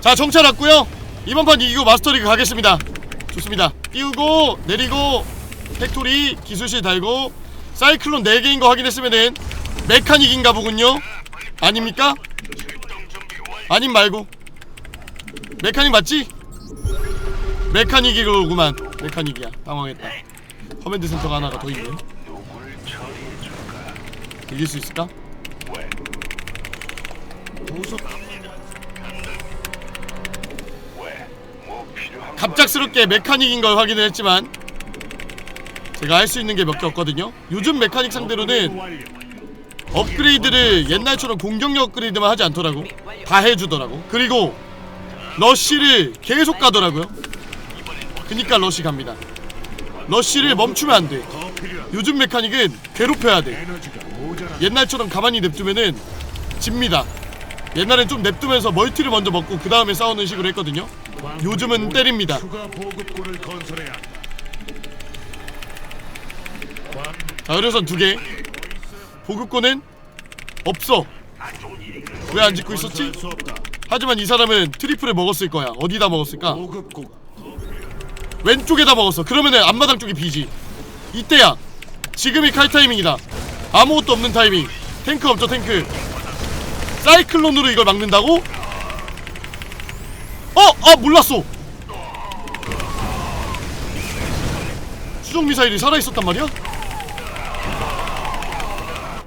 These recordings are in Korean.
자 정찰 왔고요. 이번 판 이기고 마스터리그 가겠습니다. 좋습니다. 띄우고 내리고 팩토리 기술실 달고 사이클론 4개인 거 확인했으면은 메카닉인가 보군요. 아닙니까? 아님 말고. 메카닉 맞지? 메카닉이구만. 메카닉이야. 당황했다. 커맨드 센터가 하나가 더 있네 이길 수 있을까? 무섭 갑작스럽게 메카닉인 걸 확인을 했지만 제가 할 수 있는 게 몇 개 없거든요. 요즘 메카닉 상대로는 업그레이드를 옛날처럼 공격력 업그레이드만 하지 않더라고. 다 해주더라고. 그리고 러쉬를 계속 가더라고요. 그니까 러쉬 갑니다. 러쉬를 멈추면 안돼. 요즘 메카닉은 괴롭혀야 돼. 옛날처럼 가만히 냅두면은 집니다. 옛날엔 좀 냅두면서 멀티를 먼저 먹고 그 다음에 싸우는 식으로 했거든요 요즘은 때립니다. 자 의료선 두 개. 보급고는 없어. 왜 안 짓고 있었지? 하지만 이 사람은 트리플을 먹었을 거야. 어디다 먹었을까? 왼쪽에다 먹었어. 그러면은 앞마당 쪽이 비지. 이때야. 지금이 칼 타이밍이다. 아무것도 없는 타이밍. 탱크 없죠 탱크. 사이클론으로 이걸 막는다고? 어! 아 몰랐어 수정 미사일이 살아있었단 말이야?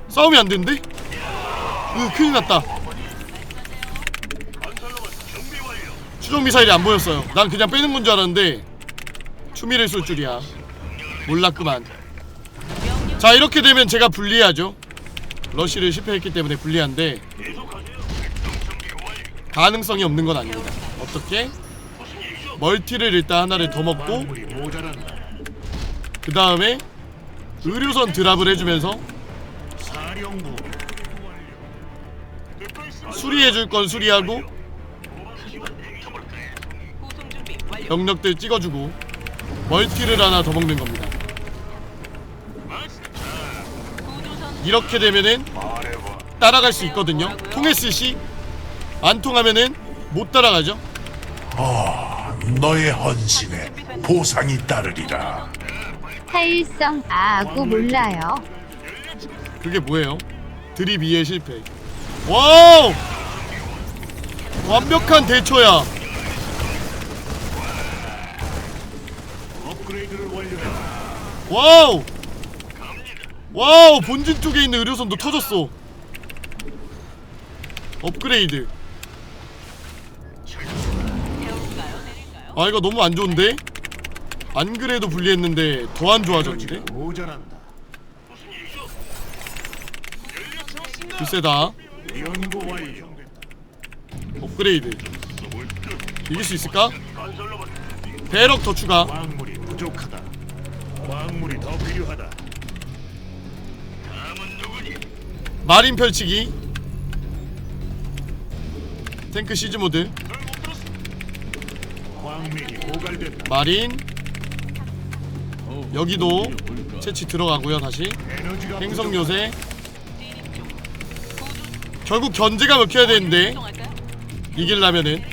싸움이 안 되는데? 으 큰일 났다 추정 미사일이 안 보였어요 난 그냥 빼는 건 줄 알았는데 추미를 쏠 줄이야 몰랐구만 자 이렇게 되면 제가 불리하죠 러쉬를 실패했기 때문에 불리한데 가능성이 없는 건 아닙니다 어떻게? 멀티를 일단 하나를 더 먹고. 그 다음에 의료선 드랍을 해주면서 수리해줄 건 수리하고 병력들 찍어주고 멀티를 하나 더 먹는 겁니다 이렇게 되면은 따라갈 수 있거든요 통했을 시 안 통하면은 못 따라가죠 너의 헌신에 보상이 따르리라. 타일성 아구 몰라요. 그게 뭐예요? 드립 2의 실패 와우 완벽한 대처야. 와우 와우 본진 쪽에 있는 의료선도 터졌어 업그레이드 아 이거 너무 안 좋은데? 안 그래도 불리했는데 더 안 좋아졌는데? 모자란다. 글쎄다 연구 완료. 업그레이드 이길 수 있을까? 배럭 더 추가 광물이 부족하다. 광물이 더 필요하다. 마린 펼치기 탱크 시즈 모드. 마린 여기도 채취 들어가고요 다시. 행성. 요새. 결국 견제가 먹혀야 되는데 이길라면은.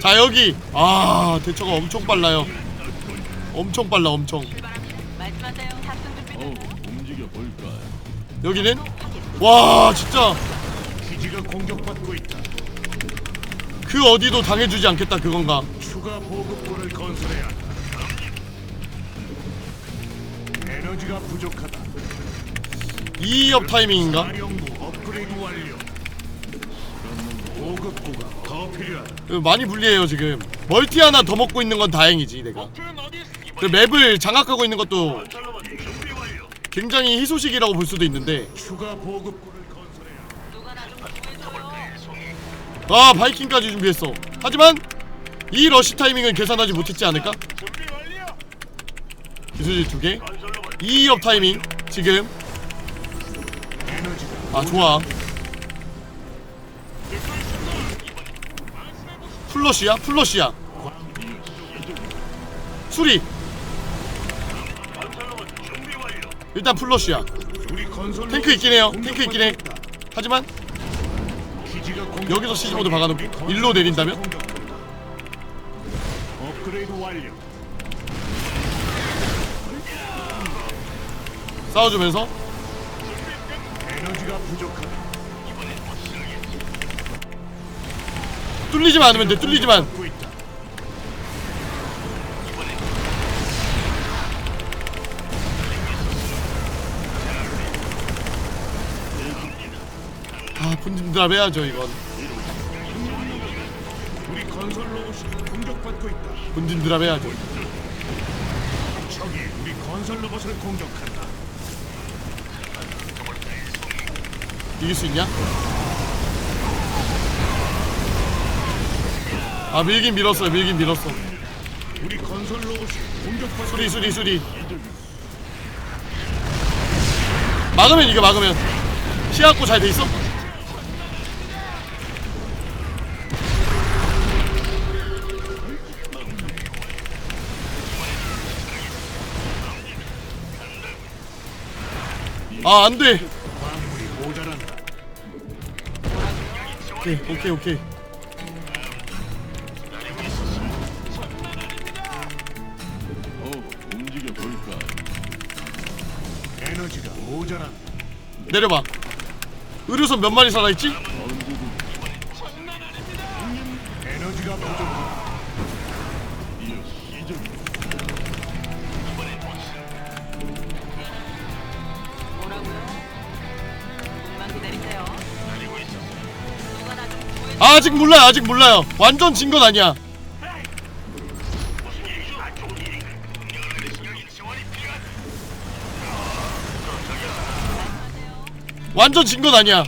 자 여기. 아 대처가 엄청 빨라요. 엄청 빨라 엄청. 여기는? 와 진짜 기지가 공격받고 있다. 그 어디도 당해주지 않겠다 그건가 추가 보급고를 건설해야 한다. 에너지가 부족하다. 2업 타이밍인가? 사령부 업그레이드 완료. 보급고가 더 필요하다. 그 많이 불리해요 지금 멀티 하나 더 먹고 있는 건 다행이지 내가 그 맵을 장악하고 있는 것도 굉장히 희소식이라고 볼 수도 있는데 추가 보급고를 건설해야 한다. 아 바이킹까지 준비했어 하지만 이 러시 타이밍은 계산하지 못했지 않을까? 기술지 두개 2업 타이밍 지금 아 좋아 플러시야? 플러시야 수리 일단 플러시야 탱크 있긴 해요. 탱크 있긴 해. 하지만 여기서 시즈모드 박아놓고 일로 내린다면? 싸워주면서. 뚫리지만 않으면 돼 뚫리지만 아 드랍 해야죠 이건 우리 건설 로봇이 공격받고 있다. 본진 드랍 해야죠 적이 우리 건설 로봇을 공격한다. 이길 수 있냐? 아 밀긴 밀었어요 밀긴 밀었어 우리 건설 로봇이 공격받고 수리 수리 수리 막으면 이거 막으면 시야고 잘 돼 있어? 아 안돼. 오케이 오케이 오케이 에너지가. 내려봐 의료선 몇 마리 살아있지? 에너지가 부족하다. 아직 몰라요 아직 몰라요. 완전 진 건 아니야. 완전 진 건 아니야.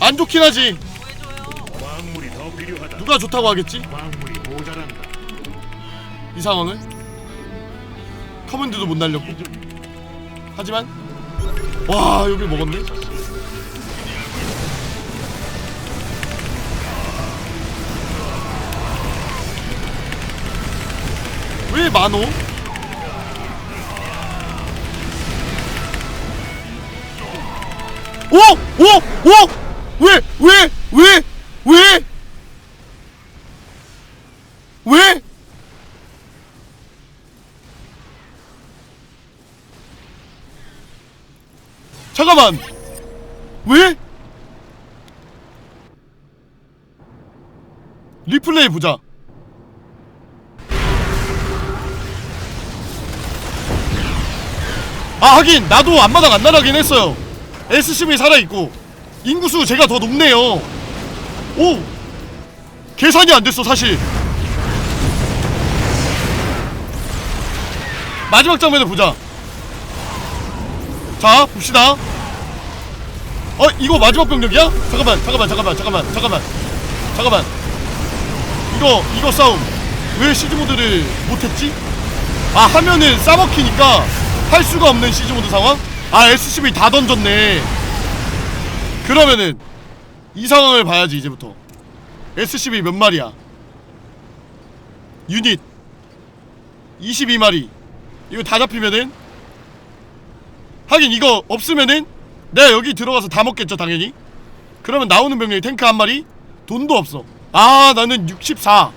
안 좋긴 하지. 누가 좋다고 하겠지. 이 상황을? 커맨드도 못 날렸고. 하지만 와 여기 먹었네 왜 많어? 오! 오! 오! 왜? 왜? 왜? 왜? 왜? 잠깐만 왜? 리플레이 보자 아 하긴 나도 앞마당 안 나가긴 했어요. SCV 살아있고 인구수 제가 더 높네요. 오! 계산이 안 됐어 사실. 마지막 장면을 보자. 자 봅시다. 어 이거 마지막 병력이야? 잠깐만 잠깐만 잠깐만 잠깐만 잠깐만. 잠깐만. 이거 이거 싸움. 왜 시즈모드를 못했지? 아 하면은 싸먹히니까 할 수가 없는 시즈모드 상황? 아 SCV 다 던졌네. 그러면은 이 상황을 봐야지 이제부터. SCV 몇 마리야? 유닛. 22마리. 이거 다 잡히면은? 하긴 이거 없으면은 내가 여기 들어가서 다 먹겠죠 당연히. 그러면 나오는 병력이 탱크 한 마리? 돈도 없어. 아 나는 64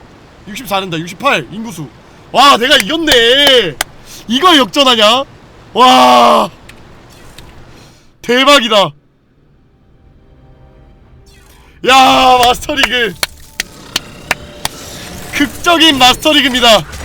64른다. 68 인구수. 와 내가 이겼네. 이거 역전하냐 와! 대박이다! 야 마스터리그. 극적인 마스터리그입니다